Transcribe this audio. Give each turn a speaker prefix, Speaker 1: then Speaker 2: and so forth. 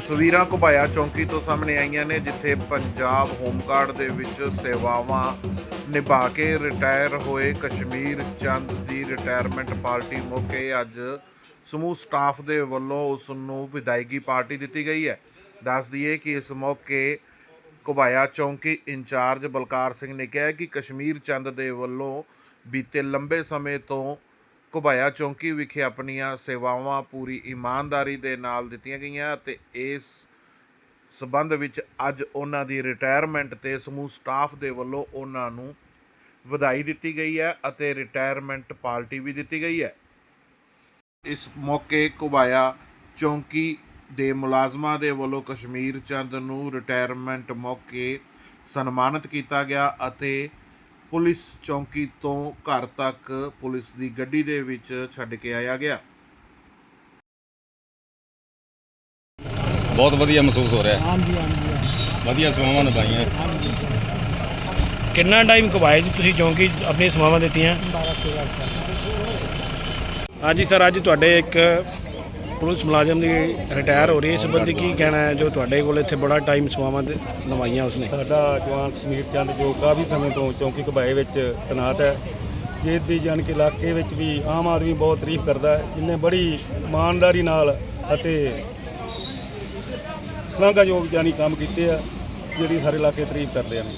Speaker 1: ਤਸਵੀਰਾਂ ਘੁਬਾਇਆ ਚੌਂਕੀ ਤੋਂ ਸਾਹਮਣੇ ਆਈਆਂ ਨੇ, ਜਿੱਥੇ ਪੰਜਾਬ ਹੋਮਗਾਰਡ ਦੇ ਵਿੱਚ ਸੇਵਾਵਾਂ ਨਿਭਾ ਕੇ ਰਿਟਾਇਰ ਹੋਏ ਕਸ਼ਮੀਰ ਚੰਦ ਦੀ ਰਿਟਾਇਰਮੈਂਟ ਪਾਰਟੀ ਮੌਕੇ ਅੱਜ ਸਮੂਹ ਸਟਾਫ ਦੇ ਵੱਲੋਂ ਉਸ ਨੂੰ ਵਿਦਾਇਗੀ ਪਾਰਟੀ ਦਿੱਤੀ ਗਈ ਹੈ। ਦੱਸ ਦਈਏ ਕਿ ਇਸ ਮੌਕੇ ਘੁਬਾਇਆ ਚੌਂਕੀ ਇੰਚਾਰਜ ਬਲਕਾਰ ਸਿੰਘ ਨੇ ਕਿਹਾ ਕਿ ਕਸ਼ਮੀਰ ਚੰਦ ਦੇ ਵੱਲੋਂ ਬੀਤੇ ਲੰਬੇ ਸਮੇਂ ਤੋਂ ਘੁਬਾਇਆ, ਚੌਂਕੀ ਵਿਖੇ ਆਪਣੀਆਂ ਸੇਵਾਵਾਂ ਪੂਰੀ ਇਮਾਨਦਾਰੀ ਦੇ ਨਾਲ ਦਿੱਤੀਆਂ ਗਈਆਂ ਅਤੇ ਇਸ ਸਬੰਧ ਵਿੱਚ ਅੱਜ ਉਹਨਾਂ ਦੀ ਰਿਟਾਇਰਮੈਂਟ ਤੇ ਸਮੂਹ ਸਟਾਫ ਦੇ ਵੱਲੋਂ ਉਹਨਾਂ ਨੂੰ ਵਧਾਈ ਦਿੱਤੀ ਗਈ ਹੈ ਅਤੇ ਰਿਟਾਇਰਮੈਂਟ ਪਾਰਟੀ ਵੀ ਦਿੱਤੀ ਗਈ ਹੈ। ਇਸ ਮੌਕੇ ਘੁਬਾਇਆ, ਚੌਂਕੀ ਦੇ ਮੁਲਾਜ਼ਮਾਂ ਦੇ ਵੱਲੋਂ ਕਸ਼ਮੀਰ ਚੰਦ ਨੂੰ ਰਿਟਾਇਰਮੈਂਟ ਮੌਕੇ ਸਨਮਾਨਿਤ ਕੀਤਾ ਗਿਆ ਅਤੇ ਪੁਲਿਸ ਚੌਂਕੀ ਤੋਂ ਘਰ ਤੱਕ ਪੁਲਿਸ ਦੀ ਗੱਡੀ ਦੇ ਵਿੱਚ ਛੱਡ ਕੇ ਆਇਆ ਗਿਆ।
Speaker 2: ਬਹੁਤ ਵਧੀਆ ਮਹਿਸੂਸ ਹੋ ਰਿਹਾ। ਹੈ
Speaker 3: ਹਾਂਜੀ ਹਾਂਜੀ।
Speaker 2: ਵਧੀਆ ਸੇਵਾਵਾਂ ਨਿਭਾਈਆਂ।
Speaker 4: ਕਿੰਨਾ ਟਾਈਮ ਕਵਾਏ ਜੀ ਤੁਸੀਂ ਚੌਂਕੀ 'ਚ ਆਪਣੀਆਂ ਸੇਵਾਵਾਂ ਦਿੱਤੀਆਂ?
Speaker 3: 12 13 ਸਾਲ।
Speaker 4: ਹਾਂਜੀ ਸਰ ਅੱਜ ਤੁਹਾਡੇ ਇੱਕ ਪੁਲਿਸ ਮੁਲਾਜ਼ਮ ਦੀ ਰਿਟਾਇਰ ਹੋ ਰਹੀ ਹੈ। ਇਸ ਸੰਬੰਧੀ ਕੀ ਕਹਿਣਾ ਹੈ? ਜੋ ਤੁਹਾਡੇ ਕੋਲ ਇੱਥੇ ਬੜਾ ਟਾਈਮ ਸੇਵਾਵਾਂ ਦੇ ਨਿਭਾਈਆਂ ਉਸਨੇ।
Speaker 5: ਸਾਡਾ ਜਵਾਨ ਕਸ਼ਮੀਰ ਚੰਦ, ਜੋ ਕਾਫੀ ਸਮੇਂ ਤੋਂ ਚੌਂਕੀ ਕਬਾਏ ਵਿੱਚ ਤੈਨਾਤ ਹੈ ਜਿਸ ਦੀ ਜਾਣ ਕੇ ਇਲਾਕੇ ਵਿੱਚ ਵੀ ਆਮ ਆਦਮੀ ਬਹੁਤ ਤਾਰੀਫ ਕਰਦਾ ਹੈ। ਜਿਨੇ ਬੜੀ ਇਮਾਨਦਾਰੀ ਨਾਲ ਅਤੇ ਸ਼ਲਾਘਾਯੋਗ ਜਾਨੀ ਕੰਮ ਕੀਤੇ ਆ, ਜਿਹੜੀ ਸਾਰੇ ਇਲਾਕੇ ਤਾਰੀਫ ਕਰਦੇ ਹਨ।